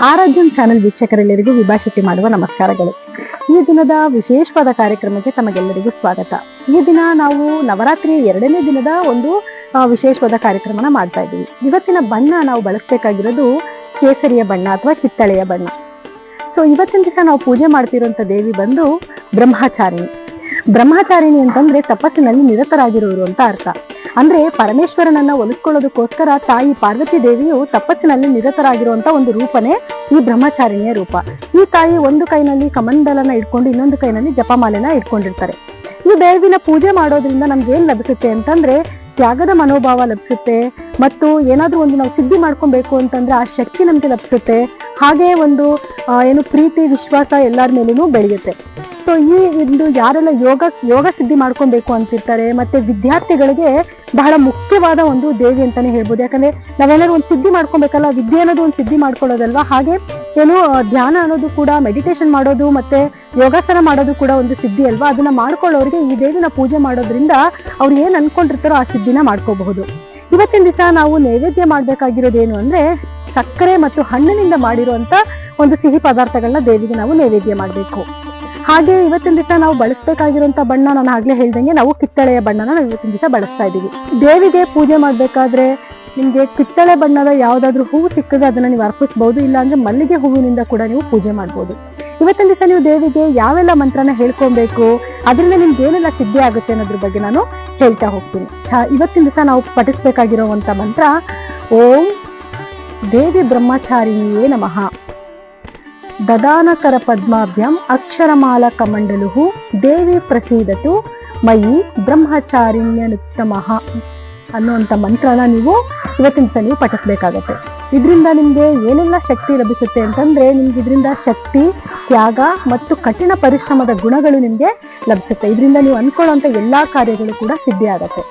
ಆರಾಧ್ಯಂ channel ವೀಕ್ಷಕರೆಲ್ಲರಿಗೂ ವಿಭಾ ಶೆಟ್ಟಿ ಮಾಡುವ ನಮಸ್ಕಾರಗಳು. ಈ ದಿನದ ವಿಶೇಷವಾದ ಕಾರ್ಯಕ್ರಮಕ್ಕೆ ತಮಗೆಲ್ಲರಿಗೂ ಸ್ವಾಗತ. ಈ ದಿನ ನಾವು ನವರಾತ್ರಿಯ ಎರಡನೇ ದಿನದ ಒಂದು ವಿಶೇಷವಾದ ಕಾರ್ಯಕ್ರಮನ ಮಾಡ್ತಾ ಇದ್ದೀವಿ. ಇವತ್ತಿನ ಬಣ್ಣ ನಾವು ಬಳಸಬೇಕಾಗಿರೋದು ಕೇಸರಿಯ ಬಣ್ಣ ಅಥವಾ ಕಿತ್ತಳೆಯ ಬಣ್ಣ. ಸೊ, ಇವತ್ತಿನ ದಿವಸ ನಾವು ಪೂಜೆ ಮಾಡ್ತಿರುವಂತ ದೇವಿ ಬಂದು ಬ್ರಹ್ಮಚಾರಿಣಿ. ಬ್ರಹ್ಮಚಾರಿಣಿ ಅಂತಂದ್ರೆ ತಪಸ್ಸಿನಲ್ಲಿ ನಿರತರಾಗಿರೋರು ಅಂತ ಅರ್ಥ. ಅಂದ್ರೆ ಪರಮೇಶ್ವರನನ್ನ ಒಲಿಸ್ಕೊಳ್ಳೋದಕ್ಕೋಸ್ಕರ ತಾಯಿ ಪಾರ್ವತಿ ದೇವಿಯು ತಪಸ್ಸಿನಲ್ಲಿ ನಿರತರಾಗಿರುವಂತ ಒಂದು ರೂಪನೇ ಈ ಬ್ರಹ್ಮಚಾರಿಣಿಯ ರೂಪ. ಈ ತಾಯಿ ಒಂದು ಕೈನಲ್ಲಿ ಕಮಂಡಲನ ಇಟ್ಕೊಂಡು ಇನ್ನೊಂದು ಕೈನಲ್ಲಿ ಜಪಮಾಲೆನ ಇಟ್ಕೊಂಡಿರ್ತಾರೆ. ಈ ದೇವಿನ ಪೂಜೆ ಮಾಡೋದ್ರಿಂದ ನಮ್ಗೆ ಏನ್ ಲಭಿಸುತ್ತೆ ಅಂತಂದ್ರೆ ತ್ಯಾಗದ ಮನೋಭಾವ ಲಭಿಸುತ್ತೆ ಮತ್ತು ಏನಾದರೂ ಒಂದು ನಾವು ಸಿದ್ಧಿ ಮಾಡ್ಕೊಬೇಕು ಅಂತಂದ್ರೆ ಆ ಶಕ್ತಿ ನಮ್ಗೆ ಲಭಿಸುತ್ತೆ. ಹಾಗೆ ಒಂದು ಏನು ಪ್ರೀತಿ, ವಿಶ್ವಾಸ ಎಲ್ಲರ ಮೇಲೂ ಬೆಳೆಯುತ್ತೆ. ಸೊ ಈ ಒಂದು ಯಾರೆಲ್ಲ ಯೋಗ ಯೋಗ ಸಿದ್ಧಿ ಮಾಡ್ಕೊಬೇಕು ಅಂತಿರ್ತಾರೆ, ಮತ್ತೆ ವಿದ್ಯಾರ್ಥಿಗಳಿಗೆ ಬಹಳ ಮುಖ್ಯವಾದ ಒಂದು ದೇವಿ ಅಂತಾನೆ ಹೇಳ್ಬೋದು. ಯಾಕಂದ್ರೆ ನಾವೆಲ್ಲರೂ ಒಂದು ಸಿದ್ಧಿ ಮಾಡ್ಕೊಬೇಕಲ್ಲ, ವಿದ್ಯೆ ಅನ್ನೋದು ಒಂದು ಸಿದ್ಧಿ ಮಾಡ್ಕೊಳ್ಳೋದಲ್ವಾ? ಹಾಗೆ ಏನು ಧ್ಯಾನ ಅನ್ನೋದು ಕೂಡ ಮೆಡಿಟೇಷನ್ ಮಾಡೋದು ಮತ್ತೆ ಯೋಗಾಸನ ಮಾಡೋದು ಕೂಡ ಒಂದು ಸಿದ್ಧಿ ಅಲ್ವಾ? ಅದನ್ನ ಮಾಡ್ಕೊಳ್ಳೋರಿಗೆ ಈ ದೇವಿನ ಪೂಜೆ ಮಾಡೋದ್ರಿಂದ ಅವ್ರು ಏನ್ ಅನ್ಕೊಂಡಿರ್ತಾರೋ ಆ ಸಿದ್ಧಿನ ಮಾಡ್ಕೋಬಹುದು. ಇವತ್ತಿನ ದಿವಸ ನಾವು ನೈವೇದ್ಯ ಮಾಡ್ಬೇಕಾಗಿರೋದೇನು ಅಂದ್ರೆ ಸಕ್ಕರೆ ಮತ್ತು ಹಣ್ಣಿನಿಂದ ಮಾಡಿರುವಂತ ಒಂದು ಸಿಹಿ ಪದಾರ್ಥಗಳನ್ನ ದೇವಿಗೆ ನಾವು ನೈವೇದ್ಯ ಮಾಡಬೇಕು. ಹಾಗೆ ಇವತ್ತಿನ ದಿವಸ ನಾವು ಬಳಸಬೇಕಾಗಿರುವಂತ ಬಣ್ಣ ನಾನು ಆಗ್ಲೇ ಹೇಳ್ದಂಗೆ ನಾವು ಕಿತ್ತಳೆಯ ಬಣ್ಣನ ನಾವು ಇವತ್ತಿನ ದಿವಸ ಬಳಸ್ತಾ ಇದ್ದೀವಿ. ದೇವಿಗೆ ಪೂಜೆ ಮಾಡಬೇಕಾದ್ರೆ ನಿಮಗೆ ಕಿತ್ತಳೆ ಬಣ್ಣದ ಯಾವುದಾದ್ರೂ ಹೂವು ಸಿಕ್ಕಿದ್ರೆ ಅದನ್ನ ನೀವು ಅರ್ಪಿಸಬಹುದು ಇಲ್ಲಾಂದ್ರೆ ಮಲ್ಲಿಗೆ ಹೂವಿನಿಂದ ಕೂಡ ನೀವು ಪೂಜೆ ಮಾಡ್ಬೋದು. ಇವತ್ತಿನ ದಿವಸ ನೀವು ದೇವಿಗೆ ಯಾವೆಲ್ಲ ಮಂತ್ರನ ಹೇಳ್ಕೊಬೇಕು ಅದರಿಂದ ನಿಮ್ಗೆ ಏನೆಲ್ಲ ಸಿದ್ಧಿ ಆಗುತ್ತೆ ಅನ್ನೋದ್ರ ಬಗ್ಗೆ ನಾನು ಹೇಳ್ತಾ ಹೋಗ್ತೀನಿ. ಇವತ್ತಿನ ದಿವಸ ನಾವು ಪಠಿಸ್ಬೇಕಾಗಿರುವಂತ ಮಂತ್ರ, ಓಂ ದೇವಿ ಬ್ರಹ್ಮಚಾರಿಣಿಯೇ ನಮಃ. ದದಾನಕರ ಪದ್ಮಾಭ್ಯಂ ಅಕ್ಷರಮಾಲ ಕಮಂಡಲು ದೇವಿ ಪ್ರಸೀದತು ಮಯಿ ಬ್ರಹ್ಮಚಾರಿಣ್ಯನುತ್ತಮಃ ಅನ್ನುವಂಥ ಮಂತ್ರನ ನೀವು ಇವತ್ತಿನ ನೀವು ಪಠಿಸ್ಬೇಕಾಗತ್ತೆ. ಇದರಿಂದ ನಿಮಗೆ ಏನೆಲ್ಲ ಶಕ್ತಿ ಲಭಿಸುತ್ತೆ ಅಂತಂದ್ರೆ ನಿಮ್ಗೆ ಇದರಿಂದ ಶಕ್ತಿ, ತ್ಯಾಗ ಮತ್ತು ಕಠಿಣ ಪರಿಶ್ರಮದ ಗುಣಗಳು ನಿಮಗೆ ಲಭಿಸುತ್ತೆ. ಇದರಿಂದ ನೀವು ಅನ್ಕೊಳ್ಳುವಂತ ಎಲ್ಲಾ ಕಾರ್ಯಗಳು ಕೂಡ ಸಿದ್ಧಿ ಆಗತ್ತೆ.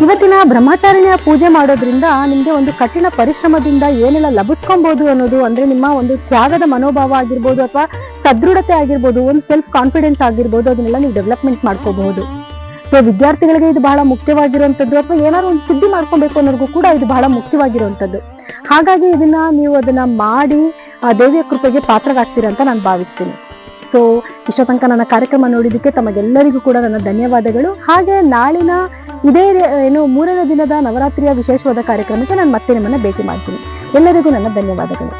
ಇವತ್ತಿನ ಬ್ರಹ್ಮಚಾರಿಣಿಯ ಪೂಜೆ ಮಾಡೋದ್ರಿಂದ ನಿಮಗೆ ಒಂದು ಕಠಿಣ ಪರಿಶ್ರಮದಿಂದ ಏನೆಲ್ಲ ಲಭಿಸ್ಕೊಬಹುದು ಅನ್ನೋದು ಅಂದ್ರೆ ನಿಮ್ಮ ಒಂದು ತ್ಯಾಗದ ಮನೋಭಾವ ಆಗಿರ್ಬೋದು ಅಥವಾ ಸದೃಢತೆ ಆಗಿರ್ಬೋದು, ಒಂದು ಸೆಲ್ಫ್ ಕಾನ್ಫಿಡೆನ್ಸ್ ಆಗಿರ್ಬೋದು, ಅದನ್ನೆಲ್ಲ ನೀವು ಡೆವಲಪ್ಮೆಂಟ್ ಮಾಡ್ಕೋಬಹುದು. ಸೊ ವಿದ್ಯಾರ್ಥಿಗಳಿಗೆ ಇದು ಬಹಳ ಮುಖ್ಯವಾಗಿರುವಂಥದ್ದು ಅಥವಾ ಏನಾದ್ರು ಒಂದು ಸುದ್ದಿ ಮಾಡ್ಕೊಬೇಕು ಅನ್ನೋರ್ಗೂ ಕೂಡ ಇದು ಬಹಳ ಮುಖ್ಯವಾಗಿರುವಂತದ್ದು ಹಾಗಾಗಿ ಇದನ್ನ ನೀವು ಅದನ್ನ ಮಾಡಿ ಆ ದೇವಿಯ ಕೃಪೆಗೆ ಪಾತ್ರರಾಗ್ತೀರಾ ಅಂತ ನಾನು ಭಾವಿಸ್ತೀನಿ. ಸೊ ಇಷ್ಟ ತನಕ ನನ್ನ ಕಾರ್ಯಕ್ರಮ ನೋಡಿದಕ್ಕೆ ತಮಗೆಲ್ಲರಿಗೂ ಕೂಡ ನನ್ನ ಧನ್ಯವಾದಗಳು. ಹಾಗೆ ನಾಳಿನ ಇದೇ ಏನು ಮೂರನೇ ದಿನದ ನವರಾತ್ರಿಯ ವಿಶೇಷವಾದ ಕಾರ್ಯಕ್ರಮಕ್ಕೆ ನಾನು ಮತ್ತೆ ನಿಮ್ಮನ್ನ ಭೇಟಿ ಮಾಡ್ತೀನಿ. ಎಲ್ಲರಿಗೂ ನನ್ನ ಧನ್ಯವಾದಗಳು.